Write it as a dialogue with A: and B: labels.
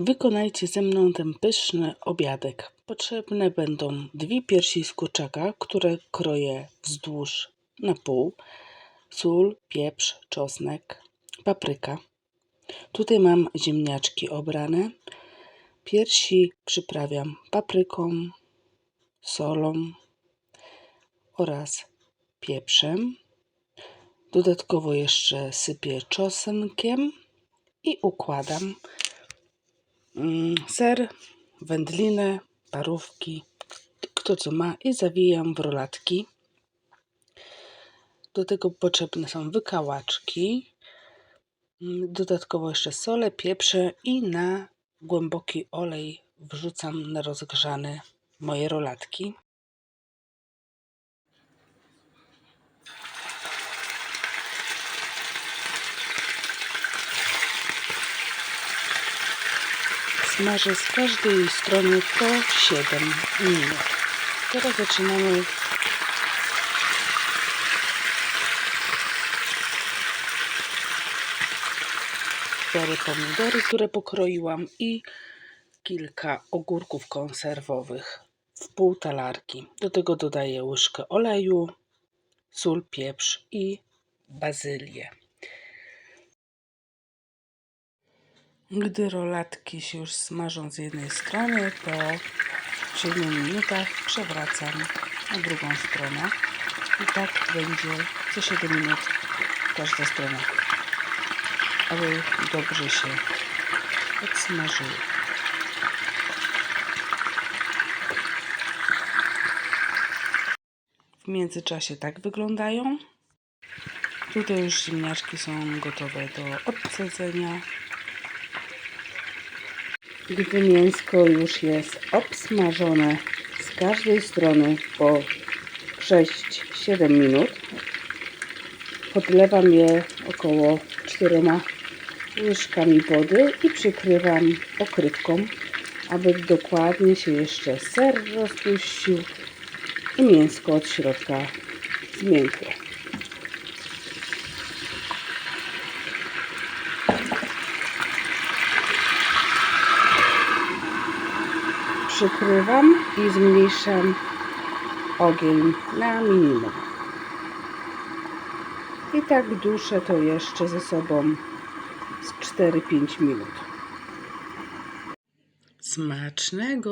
A: Wykonajcie ze mną ten pyszny obiadek. Potrzebne będą dwie piersi z kurczaka, które kroję wzdłuż na pół, sól, pieprz, czosnek, papryka. Tutaj mam ziemniaczki obrane. Piersi przyprawiam papryką, solą oraz pieprzem. Dodatkowo jeszcze sypię czosnkiem i układam ser, wędlinę, parówki, kto co ma i zawijam w rolatki. Do tego potrzebne są wykałaczki, mm, dodatkowo jeszcze solę, pieprze i na głęboki olej wrzucam na rozgrzane moje rolatki. Smażę z każdej strony po 7 minut. Teraz zaczynamy cztery pomidory, które pokroiłam i kilka ogórków konserwowych w pół talarki. Do tego dodaję łyżkę oleju, sól, pieprz i bazylię. Gdy rolatki się już smażą z jednej strony, to w 7 minutach przewracam na drugą stronę. I tak będzie co 7 minut każda strona, aby dobrze się odsmażyły. W międzyczasie tak wyglądają. Tutaj już ziemniaczki są gotowe do odcedzenia. Gdy mięsko już jest obsmażone z każdej strony po 6-7 minut, podlewam je około 4 łyżkami wody i przykrywam pokrywką, aby dokładnie się jeszcze ser rozpuścił i mięsko od środka zmiękło. Przykrywam i zmniejszam ogień na minimum. I tak duszę to jeszcze ze sobą z 4-5 minut. Smacznego!